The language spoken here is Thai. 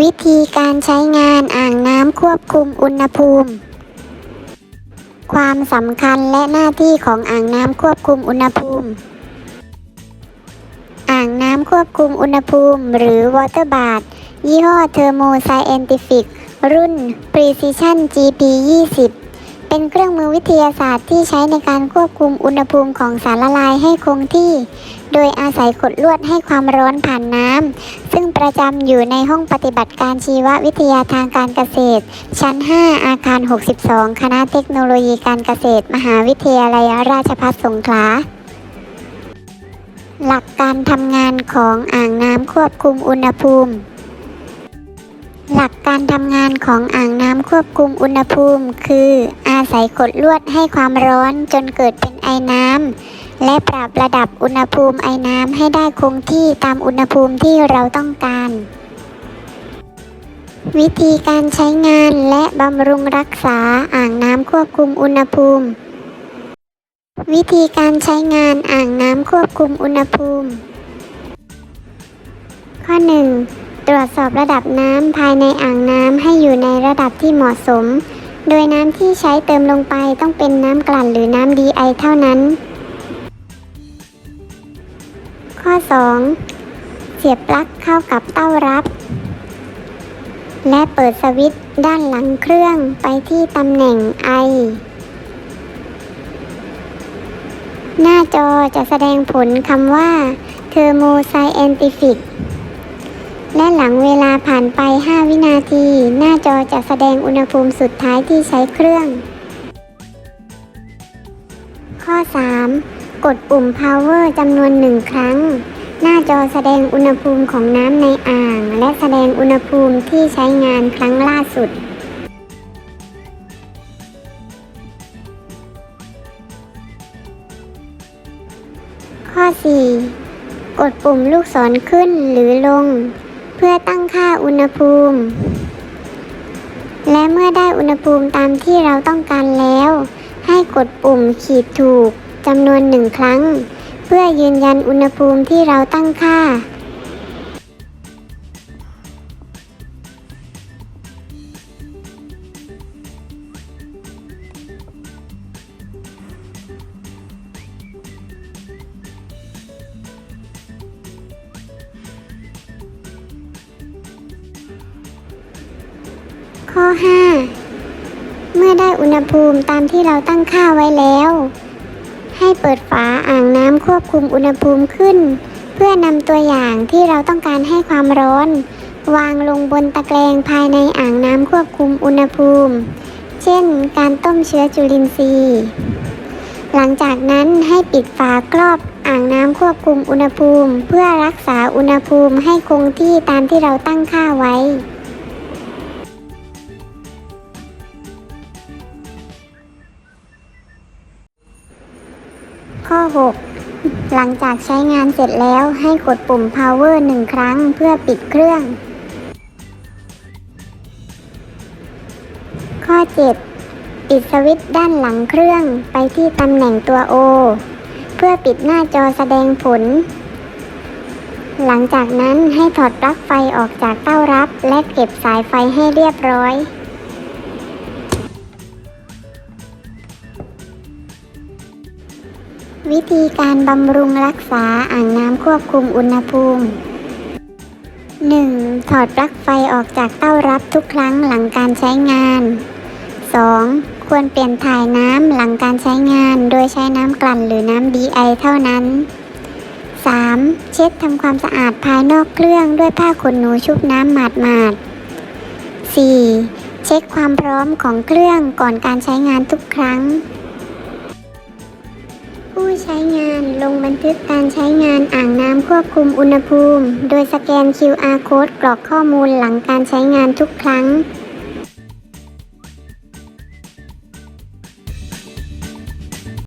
วิธีการใช้งานอ่างน้ำควบคุมอุณหภูมิ ความสำคัญและหน้าที่ของอ่างน้ำควบคุมอุณหภูมิ อ่างน้ำควบคุมอุณหภูมิ หรือ Water Bath ยี่ห้อ Thermo Scientific รุ่น Precision GP 20 เป็นเครื่องมือวิทยาศาสตร์ที่ใช้ในการควบคุมอุณหภูมิของสารละลายให้คงที่ โดยอาศัยขดลวดให้ความร้อนผ่านน้ำ ซึ่งประจำอยู่ในห้องปฏิบัติการชีววิทยาทางการเกษตร ชั้น 5 อาคาร 62 คณะเทคโนโลยีการเกษตร มหาวิทยาลัยราชภัฏสงขลาหลักการทำงานของอ่างน้ำควบคุมอุณหภูมิ หลักการทำงานของอ่างน้ำควบคุมอุณหภูมิ คืออาศัยขดลวดให้ความร้อนจนเกิดเป็นไอน้ำและปรับระดับอุณหภูมิไอน้ำให้ได้คงที่ตามอุณหภูมิที่เราต้องการ วิธีการใช้งานและบำรุงรักษาอ่างน้ำควบคุมอุณหภูมิ วิธีการใช้งานอ่างน้ำควบคุมอุณหภูมิ ข้อ 1. ตรวจสอบระดับน้ำภายในอ่างน้ำให้อยู่ในระดับที่เหมาะสม โดยน้ำที่ใช้เติมลงไปต้องเป็นน้ำกลั่นหรือน้ำดีไอเท่านั้น ข้อ 2. เสียบปลั๊กเข้ากับเต้ารับ และเปิดสวิตช์ด้านหลังเครื่องไปที่ตำแหน่งไอหน้าจอจะแสดงผลคำว่า Thermo Scientific และหลังเวลาผ่านไป 5 วินาที หน้าจอจะแสดงอุณหภูมิสุดท้ายที่ใช้เครื่อง ข้อ 3. กดปุ่ม power จำนวนหนึ่งครั้ง หน้าจอแสดงอุณหภูมิของน้ำในอ่าง และแสดงอุณหภูมิที่ใช้งานครั้งล่าสุดข้อ 4. กดปุ่มลูกศรขึ้นหรือลง พื่อตั้งค่าอุณหภูมิ และเมื่อได้อุณหภูมิตามที่เราต้องการแล้ว ให้กดปุ่มขีดถูกจำนวนหนึ่งครั้ง เพื่อยืนยันอุณหภูมิที่เราตั้งค่า ข้อ 5 เมื่อได้อุณหภูมิตามที่เราตั้งค่าไว้แล้ว ให้เปิดฝาอ่างน้ำควบคุมอุณหภูมิขึ้น เพื่อนำตัวอย่างที่เราต้องการให้ความร้อน วางลงบนตะแกรงภายในอ่างน้ำควบคุมอุณหภูมิ เช่น การต้มเชื้อจุลินทรีย์ หลังจากนั้นให้ปิดฝาครอบอ่างน้ำควบคุมอุณหภูมิ เพื่อรักษาอุณหภูมิให้คงที่ตามที่เราตั้งค่าไว้ ข้อ 6 หลังจากใช้งานเสร็จแล้วให้กดปุ่ม power หนึ่งครั้งเพื่อปิดเครื่อง ข้อ 7 ปิดสวิตช์ด้านหลังเครื่องไปที่ตำแหน่งตัว O เพื่อปิดหน้าจอแสดงผล หลังจากนั้นให้ถอดปลั๊กไฟออกจากเต้ารับ และเก็บสายไฟให้เรียบร้อย วิธีการบำรุงรักษาอ่างน้ำควบคุมอุณหภูมิ 1. ถอดปลั๊กไฟออกจากเต้ารับทุกครั้งหลังการใช้งาน 2. ควรเปลี่ยนถ่ายน้ำหลังการใช้งาน โดยใช้น้ำกลั่นหรือน้ำดีไอเท่านั้น 3. เช็ดทำความสะอาดภายนอกเครื่องด้วยผ้าขนหนูชุบน้ำหมาดๆ 4. เช็คความพร้อมของเครื่องก่อนการใช้งานทุกครั้ง ผู้ใช้งานลงบันทึกการใช้งานอ่างน้ำควบคุมอุณหภูมิ โดยสแกน QR code กรอกข้อมูลหลังการใช้งานทุกครั้ง